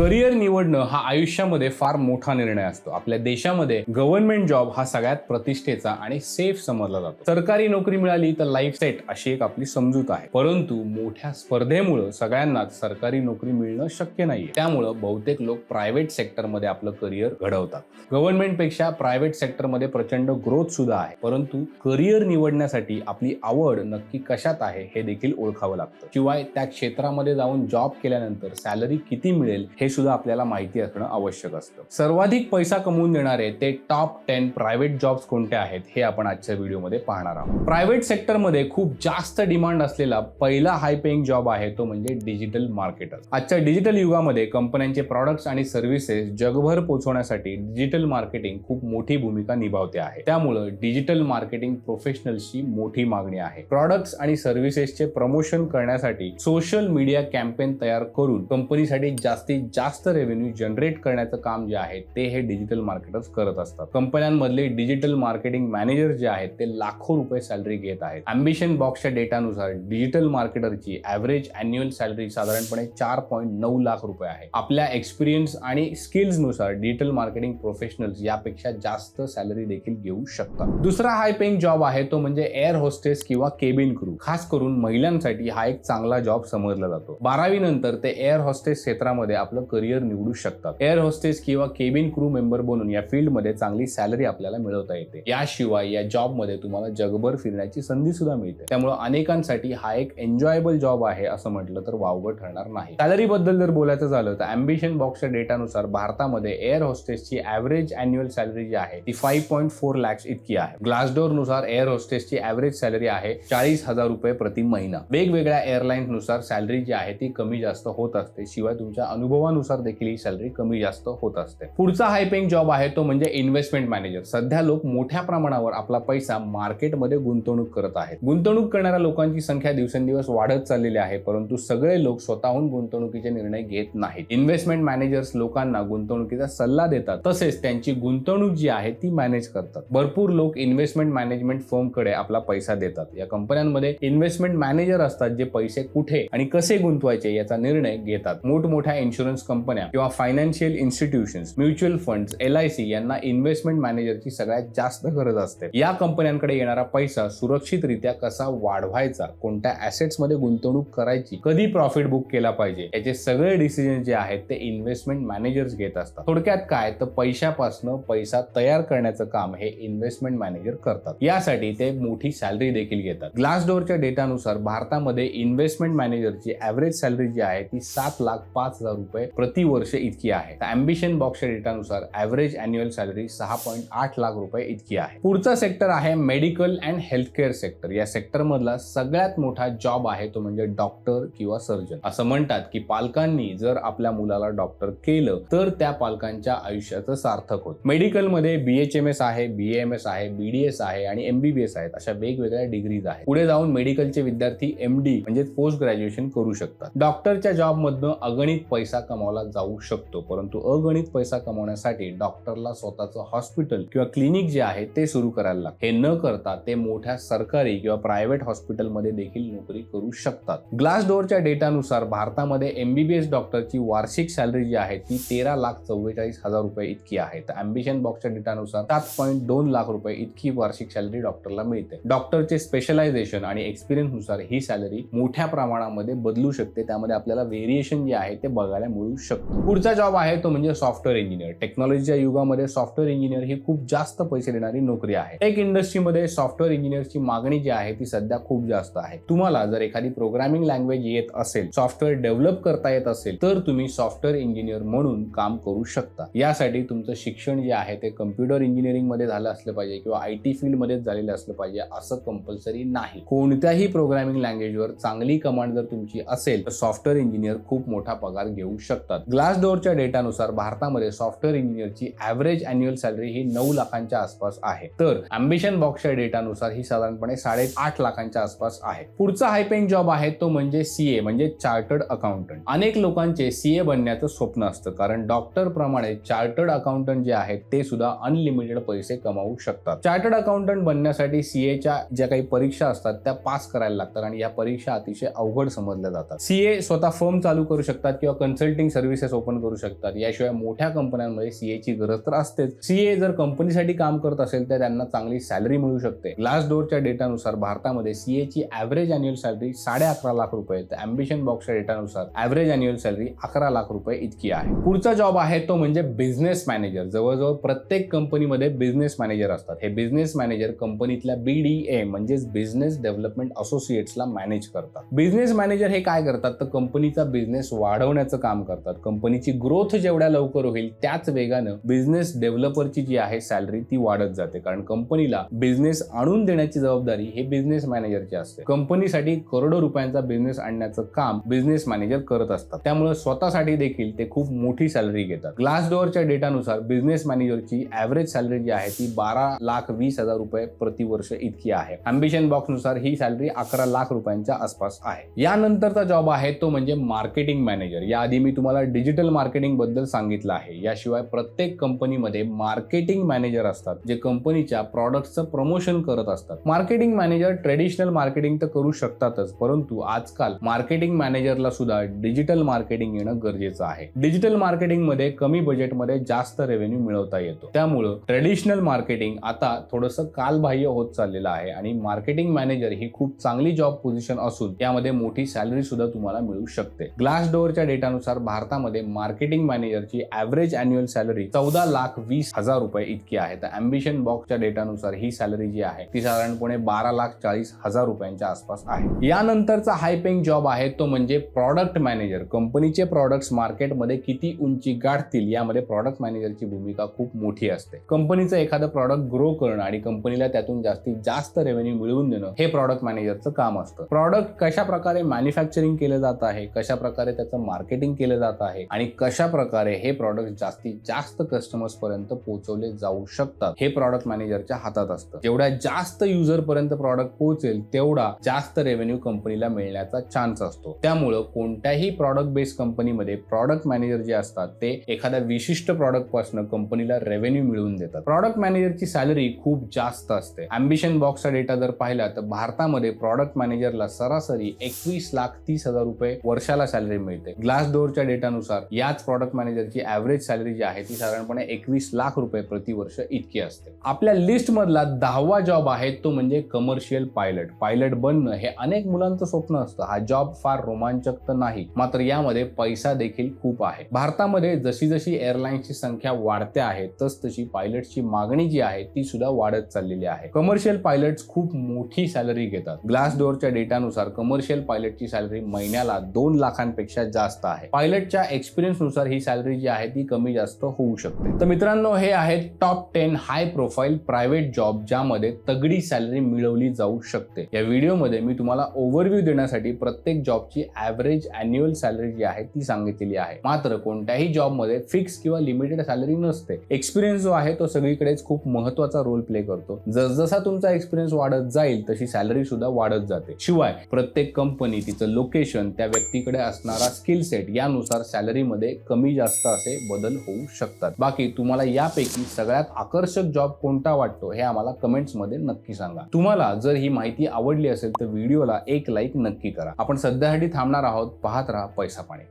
Career निवडणं हा आयुष्यामध्ये फार मोठा निर्णय असतो. आपल्या देशामध्ये गव्हर्नमेंट जॉब हा सगळ्यात प्रतिष्ठेचा आणि सेफ समजला जातो. सरकारी नोकरी मिळाली तर लाईफ सेट अशी एक आपली समजूत आहे. परंतु मोठ्या स्पर्धेमुळं सगळ्यांनाच सरकारी नोकरी मिळणं शक्य नाहीये. त्यामुळं बहुतेक लोक प्रायव्हेट सेक्टरमध्ये आपलं करिअर घडवतात. गव्हर्नमेंटपेक्षा प्रायव्हेट सेक्टरमध्ये प्रचंड ग्रोथ सुद्धा आहे. परंतु करिअर निवडण्यासाठी आपली आवड नक्की कशात आहे हे देखील ओळखावं लागतं. शिवाय त्या क्षेत्रामध्ये जाऊन जॉब केल्यानंतर सॅलरी किती मिळेल हे सुद्धा आपल्याला माहिती असणं आवश्यक असतं. सर्वाधिक पैसा कमवून देणारे ते टॉप टेन प्रायव्हेट जॉब्स कोणते आहेत हे आपण आजच्या व्हिडिओमध्ये पाहणार आहोत. प्रायव्हेट सेक्टरमध्ये खूप जास्त डिमांड असलेला पहिला हाय पेईंग जॉब आहे तो म्हणजे डिजिटल मार्केटर आजच्या डिजिटल युगामध्ये कंपन्यांचे प्रॉडक्ट्स आणि सर्व्हिसेस जगभर पोहोचवण्यासाठी डिजिटल मार्केटिंग खूप मोठी भूमिका निभावते आहे. त्यामुळं डिजिटल मार्केटिंग प्रोफेशनल्सची मोठी मागणी आहे. प्रॉडक्ट्स आणि सर्व्हिसेसचे प्रमोशन करण्यासाठी सोशल मीडिया कॅम्पेन तयार करून कंपनीसाठी जास्तीत जास्त रेव्हेन्यू जनरेट करण्याचं काम जे आहे ते हे डिजिटल मार्केटर्स करत असतात. कंपन्यांमधले डिजिटल मार्केटिंग मॅनेजर जे आहेत ते लाखो रुपये सॅलरी घेत आहेत. अम्बिशन बॉक्सच्या डेटानुसार डिजिटल मार्केटरची ॲव्हरेज अॅन्युअल सॅलरी साधारणपणे चार पॉईंट नऊ लाख रुपये आहे. आपल्या एक्सपिरियन्स आणि स्किल्सनुसार डिजिटल मार्केटिंग प्रोफेशनल्स यापेक्षा जास्त सॅलरी देखील घेऊ शकतात. दुसरा हाय पेइंग जॉब आहे तो म्हणजे एअर होस्टेस किंवा केबिन क्रू खास करून महिलांसाठी हा एक चांगला जॉब समजला जातो. बारावी नंतर ते एअर होस्टेस क्षेत्रामध्ये आपलं करिअर निवडू शकतात. एअर होस्टेस किंवा केबिन क्रू मेंबर बनून या फील्डमध्ये चांगली सॅलरी आपल्याला मिळवता येते. याशिवाय या जॉबमध्ये तुम्हाला जगभर फिरण्याची संधी सुद्धा मिळते. त्यामुळे अनेकांसाठी हा एक एन्जॉयबल जॉब आहे असं म्हटलं तर वावगं ठरणार नाही. सॅलरी बद्दल जर बोलायचं झालं तर अम्बिशन बॉक्सच्या डेटानुसार भारतामध्ये एअर होस्टेसची ॲव्हरेज अॅन्युअल सॅलरी जी आहे ती फाईव्ह पॉईंट फोर लॅक्स इतकी आहे. ग्लासडोरनुसार एअर होस्टेसची ॲव्हरेज सॅलरी आहे चाळीस हजार रुपये प्रति महिना. वेगवेगळ्या एअरलाईन्सनुसार सॅलरी जी आहे ती कमी जास्त होत असते. शिवाय तुमच्या अनुभवानुसार देखील ही सॅलरी कमी जास्त होत असते. पुढचा हाय पेइंग जॉब आहे तो म्हणजे इन्व्हेस्टमेंट मॅनेजर सध्या लोक मोठ्या प्रमाणावर आपला पैसा मार्केटमध्ये गुंतवणूक करत आहेत. गुंतवणूक करणाऱ्या लोकांची संख्या दिवसेंदिवस वाढत चाललेली आहे परंतु सगळे लोक स्वतःहून गुंतवणुकीचे निर्णय घेत नाहीत. इन्व्हेस्टमेंट मॅनेजर्स लोकांना गुंतवणुकीचा सल्ला देतात. तसेच त्यांची गुंतवणूक जी आहे ती मॅनेज करतात. भरपूर लोक इन्व्हेस्टमेंट मॅनेजमेंट फर्मकडे आपला पैसा देतात. या कंपन्यांमध्ये इन्व्हेस्टमेंट मॅनेजर असतात जे पैसे कुठे आणि कसे गुंतवायचे याचा निर्णय घेतात. मोठमोठ्या इन्शुरन्स कंपन्या किंवा financial institutions mutual funds L I C यांना इन्व्हेस्टमेंट मॅनेजरची सगळ्यात जास्त गरज असते. या कंपन्यांकडे येणारा पैसा सुरक्षितरित्या कसा वाढवायचा कोणत्या assets मध्ये गुंतवणूक करायची कधी प्रॉफिट बुक केला पाहिजे याचे सगळे डिसिजन जे आहेत ते इन्व्हेस्टमेंट मॅनेजर्स घेत असतात. थोडक्यात काय? तर पैशापासून पैसा तयार करण्याचं काम हे इन्व्हेस्टमेंट मॅनेजर करतात. यासाठी ते मोठी सॅलरी देखील घेतात. ग्लासडोरच्या डेटानुसार भारतामध्ये इन्व्हेस्टमेंट मॅनेजरची ॲव्हरेज सॅलरी जी आहे ती सात लाख पाच हजार रुपये प्रतिवर्ष इतकी आहे. अँबिशन बॉक्सच्या डेटानुसार ऍव्हरेज अॅन्युअल सॅलरी सहा पॉईंट आठ लाख रुपये इतकी आहे. पुढचा सेक्टर आहे मेडिकल अँड हेल्थकेअर सेक्टर या सेक्टर मधला सगळ्यात मोठा जॉब आहे तो म्हणजे डॉक्टर किंवा सर्जन असं म्हणतात की पालकांनी जर आपल्या मुलाला डॉक्टर केलं तर त्या पालकांच्या आयुष्याचं सार्थक होत. मेडिकलमध्ये बीएचएमएस आहे बीएमएस आहे बीडीएस आहे आणि एमबीबीएस आहेत. अशा वेगवेगळ्या डिग्रीज आहेत. पुढे जाऊन मेडिकलचे विद्यार्थी एमडी म्हणजे पोस्ट ग्रॅज्युएशन करू शकतात. डॉक्टरच्या जॉबमधनं अगणित पैसा कमावला जाऊ शकतो. परंतु अगणित पैसा कमवण्यासाठी डॉक्टरला स्वतःचं हॉस्पिटल किंवा क्लिनिक जे आहे ते सुरू करायला लागतं. हे न करता ते मोठ्या सरकारी किंवा प्रायव्हेट हॉस्पिटलमध्ये देखील नोकरी करू शकतात. ग्लास डोअरच्या डेटानुसार भारतामध्ये एमबीबीएस डॉक्टरची वार्षिक सॅलरी जी आहे ती तेरा लाख चव्वेचाळीस हजार रुपये इतकी आहे. तर अम्बिशन बॉक्सच्या डेटानुसार सात पॉईंट दोन लाख रुपये इतकी वार्षिक सॅलरी डॉक्टरला मिळते. डॉक्टरचे स्पेशलायझेशन आणि एक्सपिरियन्सनुसार ही सॅलरी मोठ्या प्रमाणामध्ये बदलू शकते. त्यामध्ये आपल्याला व्हेरिएशन जे आहे ते बघायला मिळू शकतं. पुढचा जॉब आहे तो म्हणजे सॉफ्टवेअर इंजिनियर टेक्नॉलॉजीच्या युगामध्ये सॉफ्टवेअर इंजिनियर ही खूप जास्त पैसे देणारी नोकरी आहे. टेक इंडस्ट्रीमध्ये सॉफ्टवेअर इंजिनियरची मागणी जी आहे ती सध्या खूप जास्त आहे. तुम्हाला जर एखादी प्रोग्रामिंग लँग्वेज येत असेल सॉफ्टवेअर डेव्हलप करता येत असेल तर तुम्ही सॉफ्टवेअर इंजिनियर म्हणून काम करू शकता. यासाठी तुमचं शिक्षण जे आहे ते कम्प्युटर इंजिनिअरिंगमध्ये झालं असलं पाहिजे किंवा आय टी फील्ड मध्येच झालेलं असलं पाहिजे असं कंपल्सरी नाही. कोणत्याही प्रोग्रामिंग लँग्वेजवर चांगली कमांड जर तुमची असेल तर सॉफ्टवेअर इंजिनियर खूप मोठा पगार घेऊ शकतात. ग्लास डोअरच्या डेटानुसार भारतामध्ये सॉफ्टवेअर इंजिनियरची ॲव्हरेज अॅन्युअल सॅलरी ही नऊ लाखांच्या आसपास आहे. तर अम्बिशन बॉक्सच्या डेटानुसार ही साधारणपणे साडे आठ लाखांच्या आसपास आहे. पुढचा हायपेंग जॉब आहे तो म्हणजे सीए म्हणजे चार्टर्ड अकाउंटंट अनेक लोकांचे सीए बनण्याचं स्वप्न असतं कारण डॉक्टर प्रमाणे चार्टर्ड अकाउंटंट जे आहेत ते सुद्धा अनलिमिटेड पैसे कमावू शकतात. चार्टर्ड अकाउंटंट बनण्यासाठी सीएच्या ज्या काही परीक्षा असतात त्या पास करायला लागतात आणि या परीक्षा अतिशय अवघड समजल्या जातात. सीए स्वतः फर्म चालू करू शकतात किंवा कन्सल्टिंग सर्व्हिसेस ओपन करू शकतात. याशिवाय मोठ्या कंपन्यांमध्ये सीए ची गरज तर असतेच. सीए जर कंपनीसाठी काम करत असेल तर त्यांना चांगली सॅलरी मिळू शकते. ग्लास डोअरच्या डेटानुसार भारतामध्ये सीए ची ऍव्हरेज अॅन्युअल सॅलरी साडे अकरा लाख रुपये तर अँबिशन बॉक्सच्या डेटानुसार ऍव्हरेज अॅन्युअल सॅलरी अकरा लाख रुपये इतकी आहे. पुढचा जॉब आहे तो म्हणजे बिझनेस मॅनेजर जवळजवळ प्रत्येक कंपनीमध्ये बिझनेस मॅनेजर असतात. हे बिझनेस मॅनेजर कंपनीतल्या बीडीए म्हणजेच बिझनेस डेव्हलपमेंट असोसिएट्सला मॅनेज करतात. बिझनेस मॅनेजर हे काय करतात? तर कंपनीचा बिझनेस वाढवण्याचं काम करतात. कंपनीची ग्रोथ जेवढ्या लवकर होईल त्याच वेगानं बिझनेस डेव्हलपरची जी आहे सॅलरी ती वाढत जाते. कारण कंपनीला बिझनेस आणून देण्याची जबाबदारी हे बिझनेस मॅनेजरची असते. कंपनीसाठी करोडो रुपयांचा बिझनेस आणण्याचं काम बिझनेस मॅनेजर करत असतात. त्यामुळे स्वतःसाठी देखील ते खूप मोठी सॅलरी घेतात. ग्लास डोअरच्या डेटानुसार बिझनेस मॅनेजरची ऍव्हरेज सॅलरी जी आहे ती बारा लाख वीस हजार रुपये प्रतिवर्ष इतकी आहे. अम्बिशन बॉक्सनुसार ही सॅलरी अकरा लाख रुपयांच्या आसपास आहे. यानंतरचा जॉब आहे तो म्हणजे मार्केटिंग मॅनेजर. याआधी मी तुम्हाला डिजिटल मार्केटिंगबद्दल सांगितलं आहे. याशिवाय प्रत्येक कंपनीमध्ये मार्केटिंग मॅनेजर असतात जे कंपनीच्या प्रॉडक्टचं प्रमोशन करत असतात. मार्केटिंग मॅनेजर ट्रेडिशनल मार्केटिंग तर करू शकतातच परंतु आजकाल मार्केटिंग मॅनेजरला सुद्धा डिजिटल मार्केटिंग येणं गरजेचं आहे. डिजिटल मार्केटिंगमध्ये कमी बजेटमध्ये जास्त रेव्हेन्यू मिळवता येतो. त्यामुळं ट्रेडिशनल मार्केटिंग आता थोडंसं कालबाह्य होत चाललेलं आहे आणि मार्केटिंग मॅनेजर ही खूप चांगली जॉब पोझिशन असून यामध्ये मोठी सॅलरी सुद्धा तुम्हाला मिळू शकते. ग्लास डोअरच्या डेटानुसार भारतामध्ये मार्केटिंग मॅनेजरची ॲव्हरेज अॅन्युअल सॅलरी चौदा लाख वीस हजार रुपये इतकी आहे. तर अँबिशन बॉक्सच्या डेटानुसार ही सॅलरी जी आहे ती साधारणपणे बारा लाख चाळीस हजार रुपयांच्या आसपास आहे. यानंतरचा हाय पेइंग जॉब आहे तो म्हणजे प्रॉडक्ट मॅनेजर कंपनीचे प्रॉडक्ट्स मार्केटमध्ये किती उंची गाठतील यामध्ये प्रॉडक्ट मॅनेजरची भूमिका खूप मोठी असते. कंपनीचं एखादं प्रॉडक्ट ग्रो करणं आणि कंपनीला त्यातून जास्तीत जास्त रेव्हेन्यू मिळवून देणं हे प्रॉडक्ट मॅनेजरचं काम असतं. प्रॉडक्ट कशा प्रकारे मॅन्युफॅक्चरिंग केलं जात आहे कशा प्रकारे त्याचं मार्केटिंग केलं जात आहे. आणि कशा प्रकारे हे प्रॉडक्ट जास्तीत जास्त कस्टमर्स पर्यंत पोहोचवले जाऊ शकतात हे प्रॉडक्ट मॅनेजरच्या हातात असतं. जेवढ्या जास्त युजर पर्यंत प्रॉडक्ट पोहोचेल तेवढा जास्त रेव्हेन्यू कंपनीला मिळण्याचा चान्स असतो. त्यामुळं कोणत्याही प्रॉडक्ट बेस्ड कंपनीमध्ये प्रॉडक्ट मॅनेजर जे असतात ते एखाद्या विशिष्ट प्रॉडक्टपासून कंपनीला रेव्हेन्यू मिळवून देतात. प्रॉडक्ट मॅनेजरची सॅलरी खूप जास्त असते. अम्बिशन बॉक्सचा डेटा जर पाहिला तर भारतामध्ये प्रॉडक्ट मॅनेजरला सरासरी एकवीस लाख तीस हजार रुपये वर्षाला सॅलरी मिळते. ग्लास डोअरच्या डेटानुसार याच प्रॉडक्ट मॅनेजरची ऍव्हरेज सॅलरी जी आहे ती साधारणपणे एकवीस लाख रुपये प्रतिवर्ष इतकी असते. आपल्या लिस्टमधला दहावा जॉब आहे तो म्हणजे कमर्शियल पायलट पायलट बनणं हे अनेक मुलांचं स्वप्न असतं. हा जॉब फार रोमांचक तर नाही मात्र यामध्ये पैसा देखील खूप आहे. भारतामध्ये जशी जशी एअरलाईन्सची संख्या वाढते आहे तस तशी पायलटची मागणी जी आहे ती सुद्धा वाढत चाललेली आहे. कमर्शियल पायलट्स खूप मोठी सॅलरी घेतात. ग्लास डोअरच्या डेटानुसार कमर्शियल पायलटची सॅलरी महिन्याला दोन लाखांपेक्षा जास्त आहे. पायलट एक्सपिरियन्सनुसार ही सॅलरी जी आहे ती कमी जास्त होऊ शकते. तर मित्रांनो हे आहेत top ten high profile private job ज्यामध्ये तगडी सॅलरी मिळवली जाऊ शकते. या व्हिडिओमध्ये मी तुम्हाला ओव्हरव्ह्यू देण्यासाठी प्रत्येक जॉबची ऍव्हरेज अॅन्युअल सॅलरी जी आहे ती सांगितलेली आहे. मात्र कोणत्याही जॉबमध्ये फिक्स किंवा लिमिटेड सॅलरी नसते. एक्सपिरियन्स जो आहे तो सगळीकडेच खूप महत्त्वाचा रोल प्ले करतो. जसजसा तुमचा एक्सपिरियन्स वाढत जाईल तशी सॅलरी सुद्धा वाढत जाते. शिवाय प्रत्येक कंपनी तिचं लोकेशन त्या व्यक्तीकडे असणारा स्किल सेट यानुसार सॅलरीमध्ये कमी जास्त असे बदल होऊ शकतात. बाकी तुम्हाला यापैकी सगळ्यात आकर्षक जॉब कोणता वाटतो हे आम्हाला कमेंट्समध्ये नक्की सांगा. तुम्हाला जर ही माहिती आवडली असेल तर व्हिडिओला एक लाईक नक्की करा. आपण सध्यासाठी थांबणार आहोत. पाहत राहा पैसा पाणी.